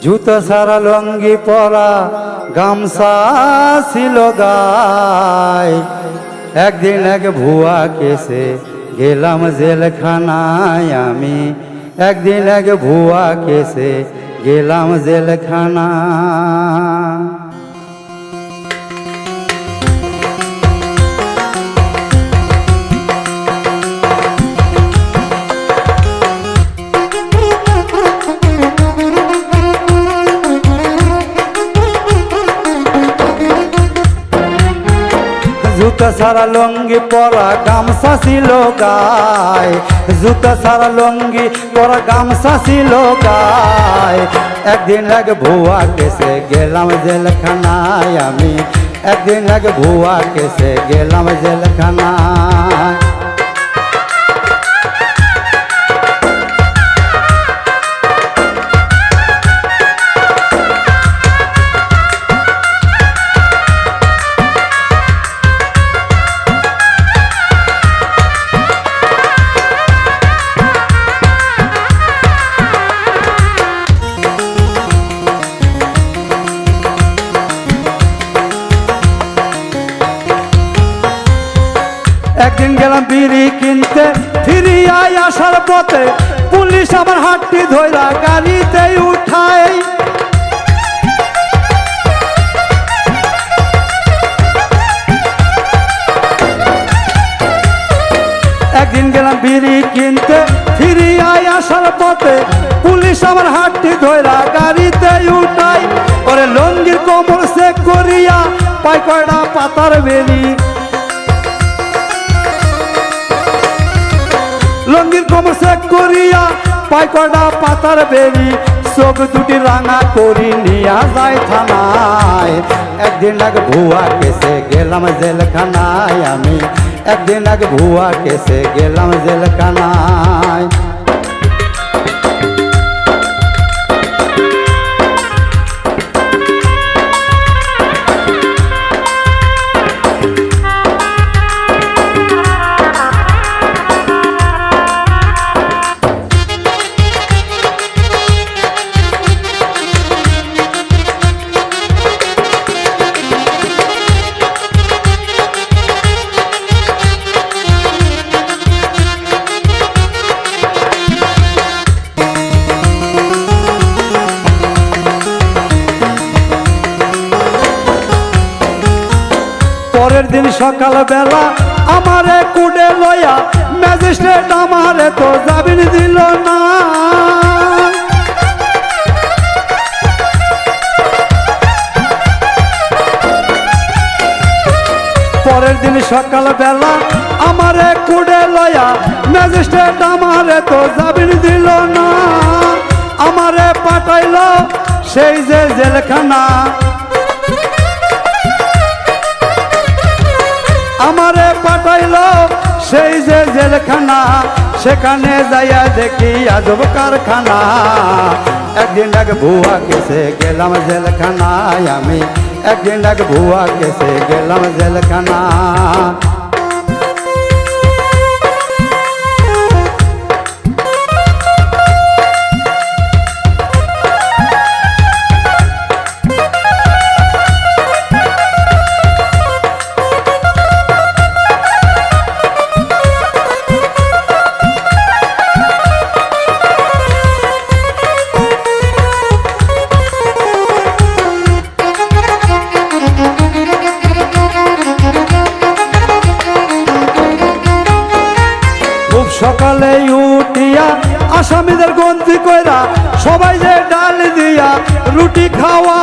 জুতো সারা লঙ্গি পরা গামছা ছিল গায়। একদিন এক ভুয়া কেসে গেলাম জেলখানায় আমি। একদিন এক ভুয়া কেসে গেলাম জেলখানা। জুতা সারা লঙ্গি পরা গামছা ছিল গায়। জুতা সারা লঙ্গি পরা গামছা ছিল গায়। একদিন এক ভুয়া কেসে গেলাম জেলখানায় আমি। একদিন এক ভুয়া কেসে গেলাম জেলখানায়। একদিন গেলাম বিড়ি কিনতে ফিরি আই আসার পথে পুলিশ আমার হাতটি ধইরা গাড়িতে উঠায়। একদিন গেলাম বিড়ি কিনতে ফিরি আই আসার পথে পুলিশ আমার হাতটি ধইরা গাড়িতে উঠাই ওরে লঙ্গির কোমর সে করিয়া পাই কয়টা পাতার বেরি। লঙ্গির কোমর করিয়া পাই কটা পাতার বেরি চোখ দুটি রাঙা করি নিয়া যায় থানায়। একদিন আগে ভুয়া কেসে গেলাম জেলখানায় আমি। একদিন আগে ভুয়া কেসে গেলাম জেলখানায়। পরের দিন সকাল বেলা আমারে কুডে লয়া ম্যাজিস্ট্রেট আমারে তো জামিন দিল না। পরের দিন সকাল বেলা আমারে কুডে লয়া ম্যাজিস্ট্রেট আমারে তো জামিন দিল না। আমারে পাঠাইল সেই যে জেলখানা। সেই যে জেলখানা, সেখানে যাইয়া দেখি আজব কারখানা। একদিন এক ভুয়া কেসে গেলাম জেলখানায় আমি, একদিন এক ভুয়া কেসে গেলাম জেলখানা। সকালে উঠিয়া আসামিদের গন্তি কইরা সবাই যে ডাল দিয়া রুটি খাওয়া।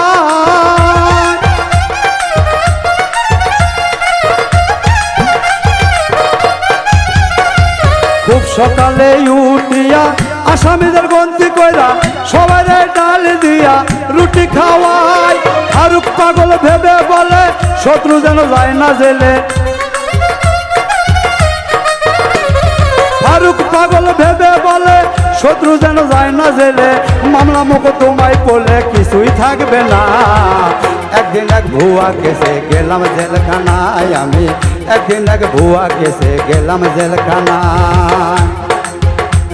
খুব সকালে উঠিয়া আসামিদের গন্তি কইরা সবাই ডাল দিয়া রুটি খাওয়াই ফারুক পাগল ভেবে বলে, শত্রু যেন যায় না জেলে। পাগল ভেবে বলে, শত্রু যেন যায় না জেলে, মামলা মুখ তোমায় পড়লে কিছুই থাকবে না। একদিন এক ভুয়া কেসে গেলাম জেলখানায় আমি, একদিন এক ভুয়া কেসে গেলাম জেলখানায়।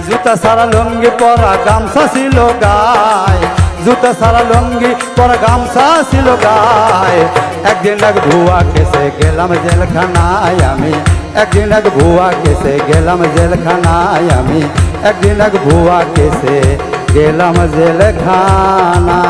জুতা সারা লঙ্গি, পরা গামছা ছিল গায়। জুতা সারা লুঙ্গি, পরা গামছা ছিল গায়। একদিন এক ভুয়া কেসে গেলাম জেলখানায় আমি একদিন এক ভুয়া কেসে গেলাম জেলখানায় আমি। একদিন এক ভুয়া কেসে গেলাম জেলখানা